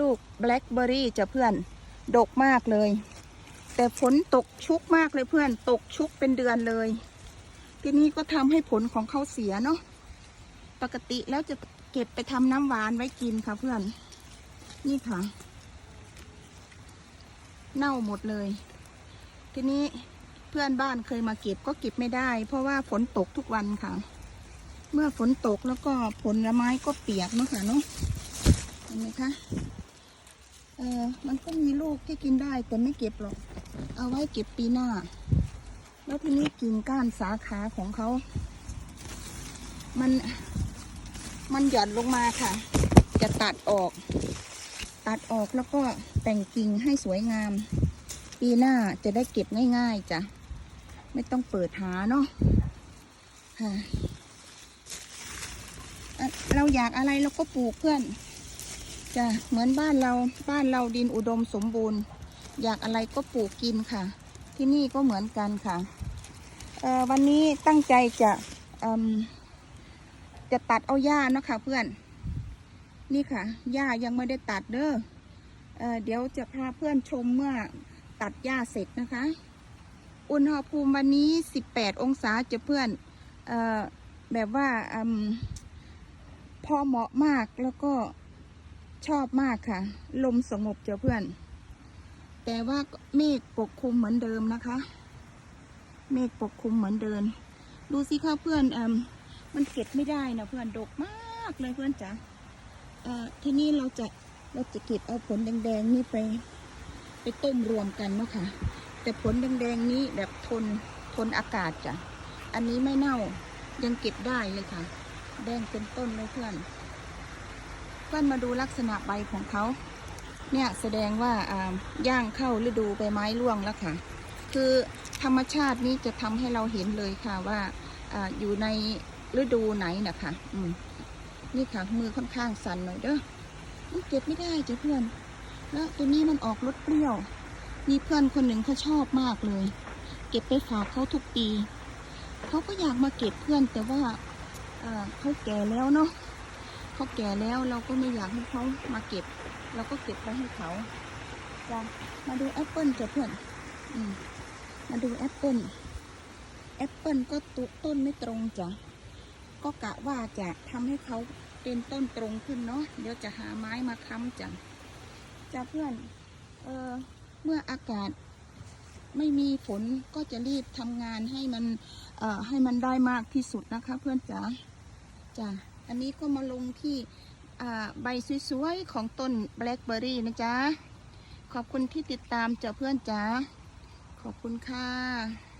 ลูกแบล็คเบอร์รี่จะเพื่อน ดกมากเลย แต่ฝนตกชุกมากเลยเพื่อน ตกชุกเป็นเดือนเลย ทีนี้ก็ทำให้ผลของเขาเสียเนาะ ปกติแล้วจะเก็บไปทำน้ำหวานไว้กินค่ะเพื่อน นี่ค่ะ เน่าหมดเลย ทีนี้เพื่อนบ้านเคยมาเก็บก็เก็บไม่ได้ เพราะว่าฝนตกทุกวันค่ะ เมื่อฝนตกแล้วก็ผลไม้ก็เปียกเนาะค่ะเนาะเห็นไหมคะ ออมันก็มีลูกที่กินได้แต่ไม่เก็บหรอก เอาไว้เก็บปีหน้า แล้วทีนี้กิ่งก้านสาขาของเขา มัน มันหย่อนลงมาค่ะ จะตัดออก ตัดออกแล้วก็แต่งกิ่งให้สวยงาม ปีหน้าจะได้เก็บง่ายๆจ้ะ ไม่ต้องเปิดหาเนาะค่ะเราอยากอะไรเราก็ปลูกเพื่อน จ้ะเหมือนบ้านเราบ้านเราดินอุดมสมบูรณ์ อยากอะไรก็ปลูกกินค่ะ ที่นี่ก็เหมือนกันค่ะวันนี้ตั้งใจจะจะตัดเอาหญ้าเนาะค่ะเพื่อน นี่ค่ะหญ้ายังไม่ได้ตัดเด้อเอเดี๋ยวจะพาเพื่อนชมเมื่อตัดหญ้าเสร็จนะคะ อุณหภูมิวันนี้ 18 องศาจะเพื่อนอแบบว่าอพอเหมาะมากแล้วก็ ชอบมากค่ะ ลมสงบเจ้าเพื่อน แต่ว่าเมฆปกคลุมเหมือนเดิมนะคะ เมฆปกคลุมเหมือนเดิมดูสิคะเพื่อนอมมันเก็บไม่ได้นะเพื่อนดกมากเลยเพื่อนจ๋าเอ่อทีนี้เราจะเราจะเก็บเอาผลแดงๆนี่ไป ไปต้มรวมกันเนาะค่ะ แต่ผลแดงๆนี้แบบทนทนอากาศจ้ะอันนี้ไม่เน่ายังเก็บได้เลยค่ะ แดงเป็นต้นเลยเพื่อน พื่อนมาดูลักษณะใบของเขา เนี่ยแสดงว่าย่างเข้าฤดูใบไม้ร่วงแล้วค่ะ คือธรรมชาตินี้จะทำให้เราเห็นเลยค่ะว่าออยู่ในฤดูไหนนะคะอืมนี่ค่ะมือค่อนข้างสั่นหน่อยเด้อเก็บไม่ได้จ้ะเพื่อน แล้วตัวนี้มันออกรสเปรี้ยว มีเพื่อนคนหนึ่งเขาชอบมากเลย เก็บไปฝากเขาทุกปี เขาก็อยากมาเก็บเพื่อนแต่ว่าเขาแก่แล้วเนาะ เขาแก่แล้วเราก็ไม่อยากให้เขามาเก็บ เราก็เก็บไว้ให้เขาจ้ะมาดูแอปเปิลจ้ะเพื่อนอืมมาดูแอปเปิลแอปเปิลก็ตุต้นไม่ตรงจ้ะก็กะว่าจะทำให้เขาเป็นต้นตรงขึ้นเนาะเดี๋ยวจะหาไม้มาค้ำจ้ะจ้ะเพื่อน เออเมื่ออากาศไม่มีฝนก็จะรีบทำงานให้มันเอ่อให้มันได้มากที่สุดนะคะเพื่อนจ๋าจ้ะ อันนี้ก็มาลงที่ใบสวยๆ ของต้นแบล็คเบอร์รี่นะจ๊ะ ขอบคุณที่ติดตามเจ้าเพื่อนจ๋าขอบคุณค่ะ